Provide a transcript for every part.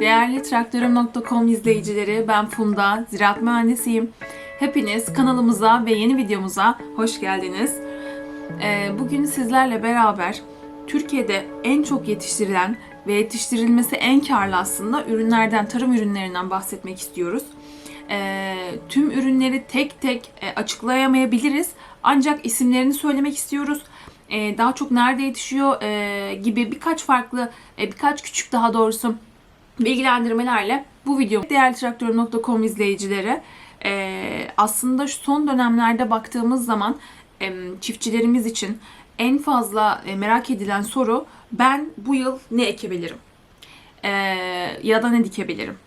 Değerli Traktörüm.com izleyicileri, ben Funda, ziraat mühendisiyim. Hepiniz kanalımıza ve yeni videomuza hoş geldiniz. Ee, bugün sizlerle beraber Türkiye'de en çok yetiştirilen ve yetiştirilmesi en karlı aslında ürünlerden, tarım ürünlerinden bahsetmek istiyoruz. Ee, tüm ürünleri tek tek e, açıklayamayabiliriz. Ancak isimlerini söylemek istiyoruz. Ee, daha çok nerede yetişiyor e, gibi birkaç farklı, e, birkaç küçük daha doğrusu bilgilendirmelerle bu video değerli traktör.com izleyicileri e, aslında şu son dönemlerde baktığımız zaman e, çiftçilerimiz için en fazla e, merak edilen soru ben bu yıl ne ekebilirim? E, ya da ne dikebilirim?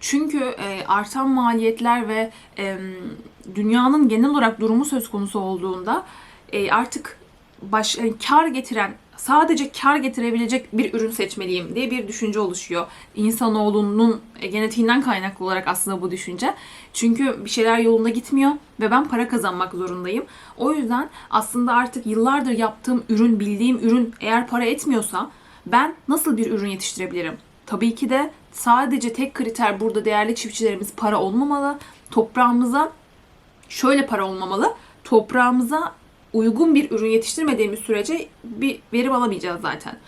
Çünkü e, artan maliyetler ve e, dünyanın genel olarak durumu söz konusu olduğunda e, artık baş, yani kar getiren sadece kar getirebilecek bir ürün seçmeliyim diye bir düşünce oluşuyor. İnsanoğlunun e, genetiğinden kaynaklı olarak aslında bu düşünce. Çünkü bir şeyler yolunda gitmiyor ve ben para kazanmak zorundayım. O yüzden aslında artık yıllardır yaptığım ürün, bildiğim ürün eğer para etmiyorsa ben nasıl bir ürün yetiştirebilirim? Tabii ki de sadece tek kriter burada değerli çiftçilerimiz para olmamalı. Toprağımıza şöyle para olmamalı. Toprağımıza uygun bir ürün yetiştirmediğimiz sürece bir verim alamayacağız zaten.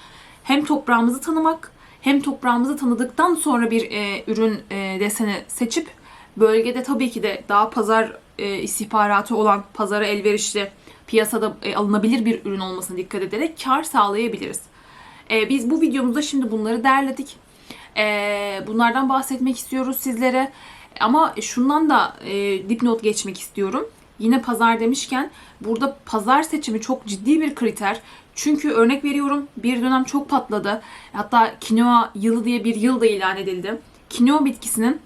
Hem toprağımızı tanımak hem toprağımızı tanıdıktan sonra bir e, ürün e, deseni seçip bölgede tabii ki de daha pazar e, istihbaratı olan, pazara elverişli, piyasada e, alınabilir bir ürün olmasına dikkat ederek kar sağlayabiliriz. E, biz bu videomuzda şimdi bunları derledik. E, bunlardan bahsetmek istiyoruz sizlere. Ama şundan da e, dipnot geçmek istiyorum. Yine pazar demişken burada pazar seçimi çok ciddi bir kriter. Çünkü örnek veriyorum bir dönem çok patladı. Hatta kinoa yılı diye bir yıl da ilan edildi. Kinoa bitkisinin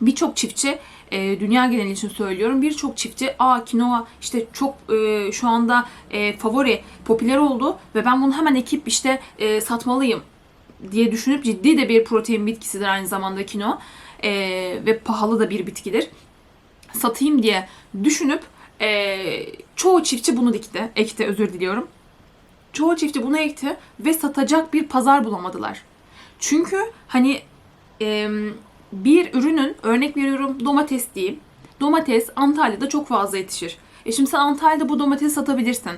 birçok çiftçi e, dünya geneli için söylüyorum birçok çiftçi aa kinoa işte çok e, şu anda e, favori popüler oldu ve ben bunu hemen ekip işte e, satmalıyım diye düşünüp ciddi de bir protein bitkisidir aynı zamanda kinoa e, ve pahalı da bir bitkidir satayım diye düşünüp e, çoğu çiftçi bunu dikti. Ekti özür diliyorum. Çoğu çiftçi bunu ekti ve satacak bir pazar bulamadılar. Çünkü hani e, bir ürünün örnek veriyorum domates diyeyim. Domates Antalya'da çok fazla yetişir. E şimdi sen Antalya'da bu domatesi satabilirsin.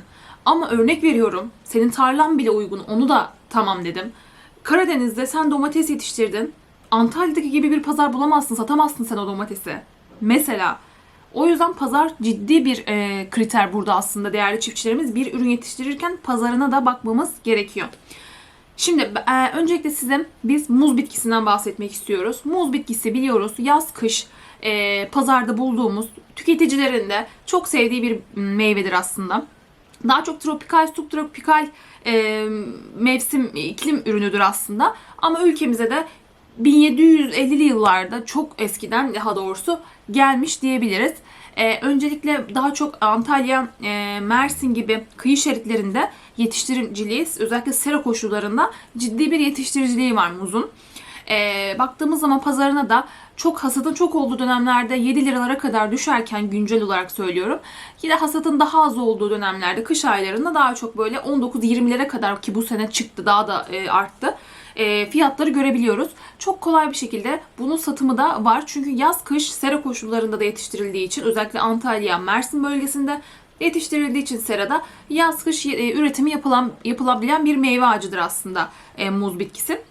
Ama örnek veriyorum senin tarlan bile uygun onu da tamam dedim. Karadeniz'de sen domates yetiştirdin. Antalya'daki gibi bir pazar bulamazsın, satamazsın sen o domatesi. Mesela o yüzden pazar ciddi bir e, kriter burada aslında değerli çiftçilerimiz. Bir ürün yetiştirirken pazarına da bakmamız gerekiyor. Şimdi e, öncelikle size biz muz bitkisinden bahsetmek istiyoruz. Muz bitkisi biliyoruz yaz kış e, pazarda bulduğumuz tüketicilerin de çok sevdiği bir meyvedir aslında. Daha çok tropikal, subtropikal e, mevsim iklim ürünüdür aslında. Ama ülkemize de 1750'li yıllarda çok eskiden daha doğrusu gelmiş diyebiliriz. Ee, öncelikle daha çok Antalya, e, Mersin gibi kıyı şeritlerinde yetiştiriciliği özellikle sera koşullarında ciddi bir yetiştiriciliği var muzun. Ee, baktığımız zaman pazarına da çok hasadın çok olduğu dönemlerde 7 liralara kadar düşerken güncel olarak söylüyorum. Yine hasadın daha az olduğu dönemlerde kış aylarında daha çok böyle 19-20'lere kadar ki bu sene çıktı daha da e, arttı e, fiyatları görebiliyoruz. Çok kolay bir şekilde bunun satımı da var. Çünkü yaz kış sera koşullarında da yetiştirildiği için özellikle Antalya, Mersin bölgesinde yetiştirildiği için serada yaz kış e, üretimi yapılan yapılabilen bir meyve ağacıdır aslında e, muz bitkisi.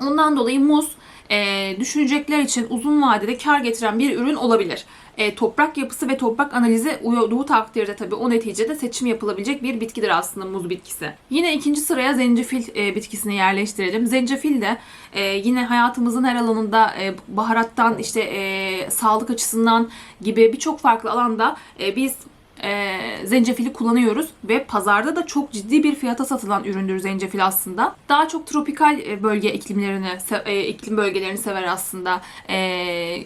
Ondan dolayı muz e, düşünecekler için uzun vadede kar getiren bir ürün olabilir. E, toprak yapısı ve toprak analizi uyduğu takdirde tabii o neticede seçim yapılabilecek bir bitkidir aslında muz bitkisi. Yine ikinci sıraya zencefil e, bitkisini yerleştirelim. Zencefil de e, yine hayatımızın her alanında e, baharattan işte e, sağlık açısından gibi birçok farklı alanda e, biz e, zencefili kullanıyoruz ve pazarda da çok ciddi bir fiyata satılan üründür zencefil aslında. Daha çok tropikal e, bölge iklimlerini, e, iklim bölgelerini sever aslında e,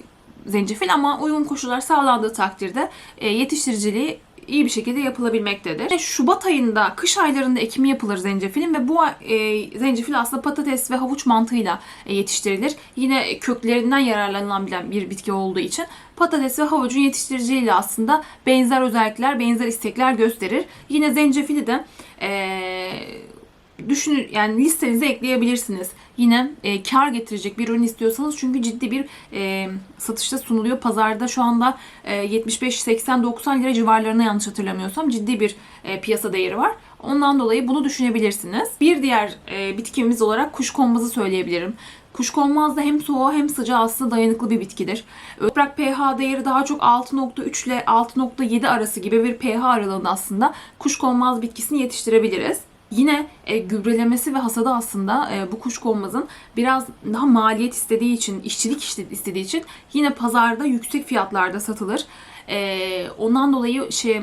zencefil ama uygun koşullar sağlandığı takdirde e, yetiştiriciliği iyi bir şekilde yapılabilmektedir. Şubat ayında, kış aylarında ekimi yapılır zencefilin ve bu e, zencefil aslında patates ve havuç mantığıyla e, yetiştirilir. Yine köklerinden yararlanılan bir bitki olduğu için patates ve havucun yetiştiriciliğiyle aslında benzer özellikler, benzer istekler gösterir. Yine zencefili de eee düşünün yani listenize ekleyebilirsiniz. Yine e, kar getirecek bir ürün istiyorsanız çünkü ciddi bir e, satışta sunuluyor. Pazarda şu anda e, 75 80 90 lira civarlarına yanlış hatırlamıyorsam ciddi bir e, piyasa değeri var. Ondan dolayı bunu düşünebilirsiniz. Bir diğer e, bitkimiz olarak kuşkonmazı söyleyebilirim. Kuşkonmaz da hem soğuğa hem sıcağa aslında dayanıklı bir bitkidir. Toprak pH değeri daha çok 6.3 ile 6.7 arası gibi bir pH aralığında aslında kuşkonmaz bitkisini yetiştirebiliriz. Yine e, gübrelemesi ve hasadı aslında e, bu kuşkonmazın biraz daha maliyet istediği için, işçilik istediği için yine pazarda yüksek fiyatlarda satılır. E, ondan dolayı şey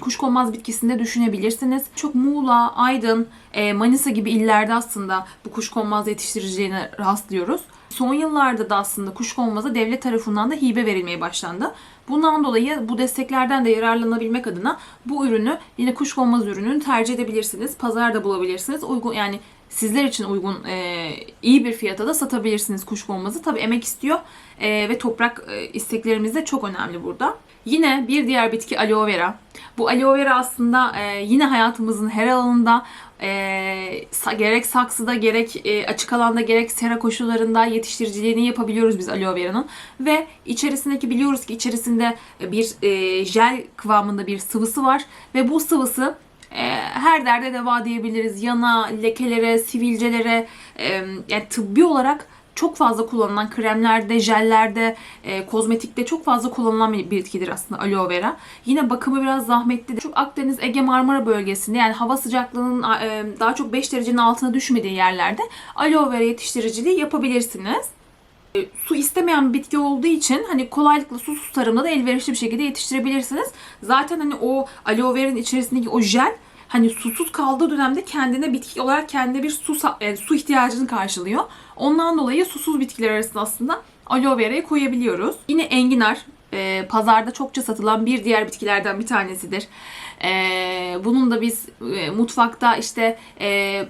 kuşkonmaz bitkisinde düşünebilirsiniz. Çok Muğla, Aydın, e, Manisa gibi illerde aslında bu kuşkonmaz yetiştiriciliğine rastlıyoruz. Son yıllarda da aslında kuşkonmaza devlet tarafından da hibe verilmeye başlandı. Bundan dolayı bu desteklerden de yararlanabilmek adına bu ürünü yine kuşkonmaz ürününü tercih edebilirsiniz. Pazarda bulabilirsiniz. Uygun yani sizler için uygun e, iyi bir fiyata da satabilirsiniz kuşkonmazı. Tabi emek istiyor e, ve toprak e, isteklerimiz de çok önemli burada. Yine bir diğer bitki aloe vera. Bu aloe vera aslında e, yine hayatımızın her alanında e, gerek saksıda gerek e, açık alanda gerek sera koşullarında yetiştiriciliğini yapabiliyoruz biz aloe vera'nın. Ve içerisindeki biliyoruz ki içerisinde bir e, jel kıvamında bir sıvısı var. Ve bu sıvısı e, her derde deva diyebiliriz. Yana, lekelere, sivilcelere e, yani tıbbi olarak çok fazla kullanılan kremlerde, jellerde, e, kozmetikte çok fazla kullanılan bir bitkidir aslında aloe vera. Yine bakımı biraz zahmetli. Çok Akdeniz, Ege, Marmara bölgesinde yani hava sıcaklığının e, daha çok 5 derecenin altına düşmediği yerlerde aloe vera yetiştiriciliği yapabilirsiniz E, su istemeyen bir bitki olduğu için hani kolaylıkla susuz tarımda da elverişli bir şekilde yetiştirebilirsiniz. Zaten hani o aloe vera'nın içerisindeki o jel hani susuz kaldığı dönemde kendine bitki olarak kendine bir su e, su ihtiyacını karşılıyor. Ondan dolayı susuz bitkiler arasında aslında aloe vera'yı koyabiliyoruz. Yine enginar e, pazarda çokça satılan bir diğer bitkilerden bir tanesidir. E, bunun da biz e, mutfakta işte e,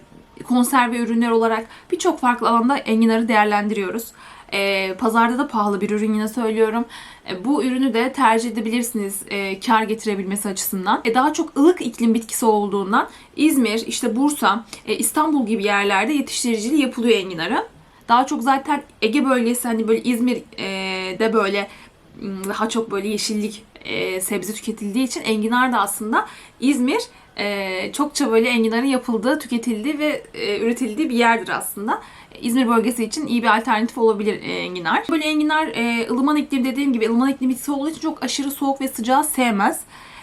konserve ürünler olarak birçok farklı alanda enginarı değerlendiriyoruz. E, pazarda da pahalı bir ürün yine söylüyorum. E, bu ürünü de tercih edebilirsiniz e, kar getirebilmesi açısından. E, daha çok ılık iklim bitkisi olduğundan İzmir, işte Bursa, e, İstanbul gibi yerlerde yetiştiriciliği yapılıyor enginarı. Daha çok zaten Ege bölgesi hani böyle İzmir'de böyle m, daha çok böyle yeşillik e, sebze tüketildiği için enginar da aslında İzmir e, çokça böyle enginarın yapıldığı, tüketildiği ve e, üretildiği bir yerdir aslında. İzmir bölgesi için iyi bir alternatif olabilir e, enginar. Böyle enginar e, ılıman iklim dediğim gibi ılıman iklim bitkisi olduğu için çok aşırı soğuk ve sıcağı sevmez.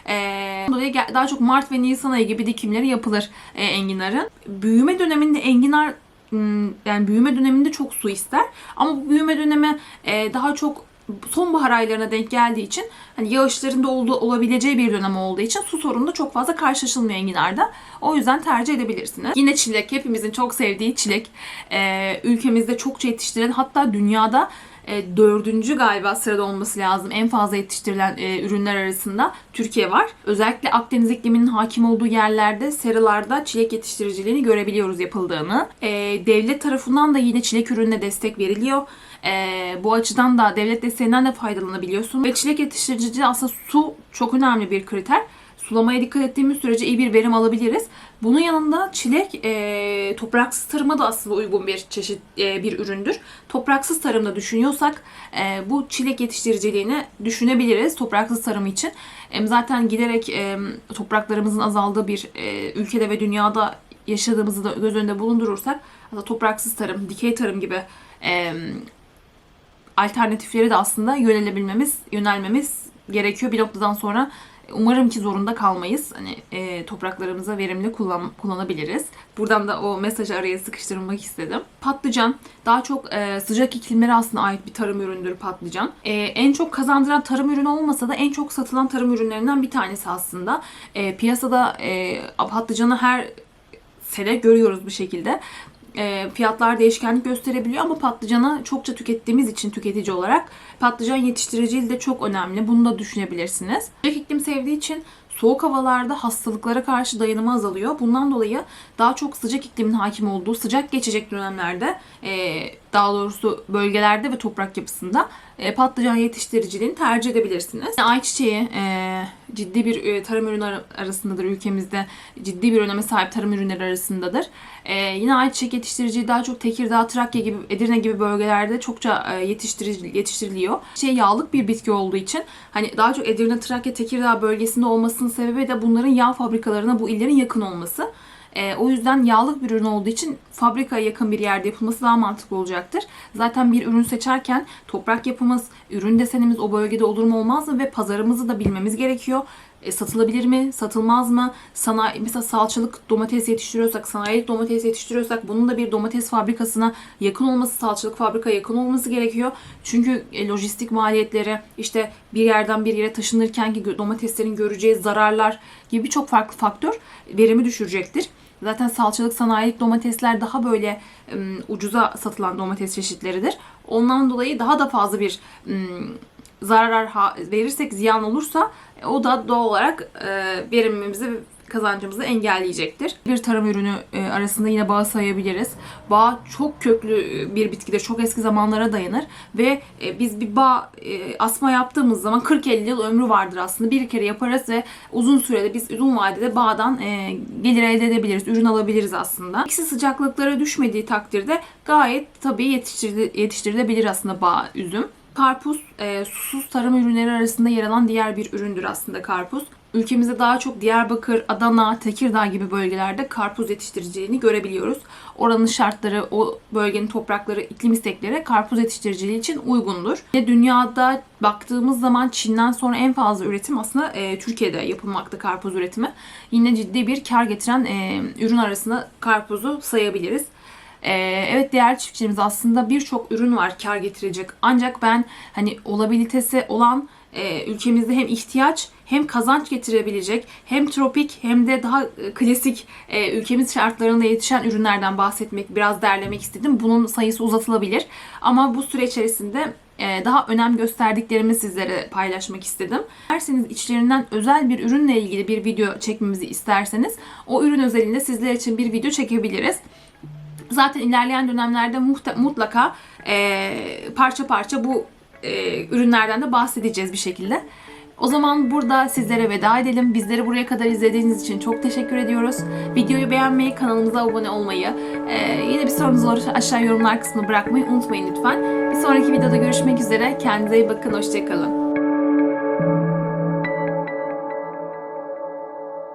Ee, dolayı daha çok Mart ve Nisan ayı gibi dikimleri yapılır e, enginarın. Büyüme döneminde enginar yani büyüme döneminde çok su ister. Ama bu büyüme dönemi e, daha çok sonbahar aylarına denk geldiği için hani yağışların da olduğu, olabileceği bir dönem olduğu için su sorunu da çok fazla karşılaşılmıyor enginarda. O yüzden tercih edebilirsiniz. Yine çilek hepimizin çok sevdiği çilek. Ee, ülkemizde çokça yetiştirilen hatta dünyada e, dördüncü galiba sırada olması lazım. En fazla yetiştirilen e, ürünler arasında Türkiye var. Özellikle Akdeniz ikliminin hakim olduğu yerlerde serılarda çilek yetiştiriciliğini görebiliyoruz yapıldığını. E, devlet tarafından da yine çilek ürününe destek veriliyor. E, bu açıdan da devlet desteğinden de faydalanabiliyorsun. Ve çilek yetiştiriciliği aslında su çok önemli bir kriter. Sulamaya dikkat ettiğimiz sürece iyi bir verim alabiliriz. Bunun yanında çilek e, topraksız tarıma da aslında uygun bir çeşit e, bir üründür. Topraksız tarımda düşünüyorsak e, bu çilek yetiştiriciliğini düşünebiliriz topraksız tarım için. Em, zaten giderek e, topraklarımızın azaldığı bir e, ülkede ve dünyada yaşadığımızı da göz önünde bulundurursak aslında topraksız tarım, dikey tarım gibi e, alternatifleri de aslında yönelebilmemiz, yönelmemiz gerekiyor. Bir noktadan sonra umarım ki zorunda kalmayız. Hani e, topraklarımıza verimli kullan, kullanabiliriz. Buradan da o mesajı araya sıkıştırmak istedim. Patlıcan daha çok e, sıcak iklimlere aslında ait bir tarım ürünüdür patlıcan. E, en çok kazandıran tarım ürünü olmasa da en çok satılan tarım ürünlerinden bir tanesi aslında. E, piyasada e, patlıcanı her sene görüyoruz bu şekilde. E, fiyatlar değişkenlik gösterebiliyor ama patlıcanı çokça tükettiğimiz için tüketici olarak patlıcan yetiştiriciliği de çok önemli. Bunu da düşünebilirsiniz. Sıcak iklim sevdiği için soğuk havalarda hastalıklara karşı dayanımı azalıyor. Bundan dolayı daha çok sıcak iklimin hakim olduğu sıcak geçecek dönemlerde e, daha doğrusu bölgelerde ve toprak yapısında e, patlıcan yetiştiriciliğini tercih edebilirsiniz. Ayçiçeği e, ciddi bir e, tarım ürünü ar- arasındadır ülkemizde. Ciddi bir öneme sahip tarım ürünleri arasındadır. E, yine ayçiçek yetiştiriciliği daha çok Tekirdağ, Trakya gibi, Edirne gibi bölgelerde çokça e, yetiştiriliyor. Şey yağlık bir bitki olduğu için hani daha çok Edirne, Trakya, Tekirdağ bölgesinde olmasının sebebi de bunların yağ fabrikalarına bu illerin yakın olması. E, o yüzden yağlık bir ürün olduğu için fabrikaya yakın bir yerde yapılması daha mantıklı olacaktır. Zaten bir ürün seçerken toprak yapımız, ürün desenimiz o bölgede olur mu olmaz mı ve pazarımızı da bilmemiz gerekiyor. E, satılabilir mi, satılmaz mı? Sanayi, mesela salçalık domates yetiştiriyorsak, sanayilik domates yetiştiriyorsak bunun da bir domates fabrikasına yakın olması, salçalık fabrikaya yakın olması gerekiyor. Çünkü e, lojistik maliyetleri, işte bir yerden bir yere taşınırken ki domateslerin göreceği zararlar gibi birçok farklı faktör verimi düşürecektir. Zaten salçalık sanayilik domatesler daha böyle ım, ucuza satılan domates çeşitleridir. Ondan dolayı daha da fazla bir ım, zarar verirsek, ziyan olursa e, o da doğal olarak e, verimimizi ve kazancımızı engelleyecektir. Bir tarım ürünü e, arasında yine bağ sayabiliriz. Bağ çok köklü e, bir bitkidir. Çok eski zamanlara dayanır ve e, biz bir bağ asma yaptığımız zaman 40-50 yıl ömrü vardır aslında. Bir kere yaparız ve uzun sürede biz uzun vadede bağdan gelir elde edebiliriz, ürün alabiliriz aslında. Eksi sıcaklıklara düşmediği takdirde gayet tabii yetiştiril- yetiştirilebilir aslında bağ üzüm. Karpuz e, susuz tarım ürünleri arasında yer alan diğer bir üründür aslında karpuz. Ülkemizde daha çok Diyarbakır, Adana, Tekirdağ gibi bölgelerde karpuz yetiştiriciliğini görebiliyoruz. Oranın şartları, o bölgenin toprakları, iklim istekleri karpuz yetiştiriciliği için uygundur. Ve dünyada baktığımız zaman Çin'den sonra en fazla üretim aslında e, Türkiye'de yapılmakta karpuz üretimi. Yine ciddi bir kar getiren e, ürün arasında karpuzu sayabiliriz. Ee, evet değerli çiftçilerimiz aslında birçok ürün var kar getirecek. Ancak ben hani olabilitesi olan e, ülkemizde hem ihtiyaç hem kazanç getirebilecek hem tropik hem de daha e, klasik e, ülkemiz şartlarında yetişen ürünlerden bahsetmek, biraz derlemek istedim. Bunun sayısı uzatılabilir. Ama bu süre içerisinde e, daha önem gösterdiklerimi sizlere paylaşmak istedim. Derseniz içlerinden özel bir ürünle ilgili bir video çekmemizi isterseniz o ürün özelinde sizler için bir video çekebiliriz. Zaten ilerleyen dönemlerde mutlaka e, parça parça bu e, ürünlerden de bahsedeceğiz bir şekilde. O zaman burada sizlere veda edelim. Bizleri buraya kadar izlediğiniz için çok teşekkür ediyoruz. Videoyu beğenmeyi, kanalımıza abone olmayı, e, yine bir sorunuz olursa aşağı yorumlar kısmına bırakmayı unutmayın lütfen. Bir sonraki videoda görüşmek üzere. Kendinize iyi bakın, hoşçakalın.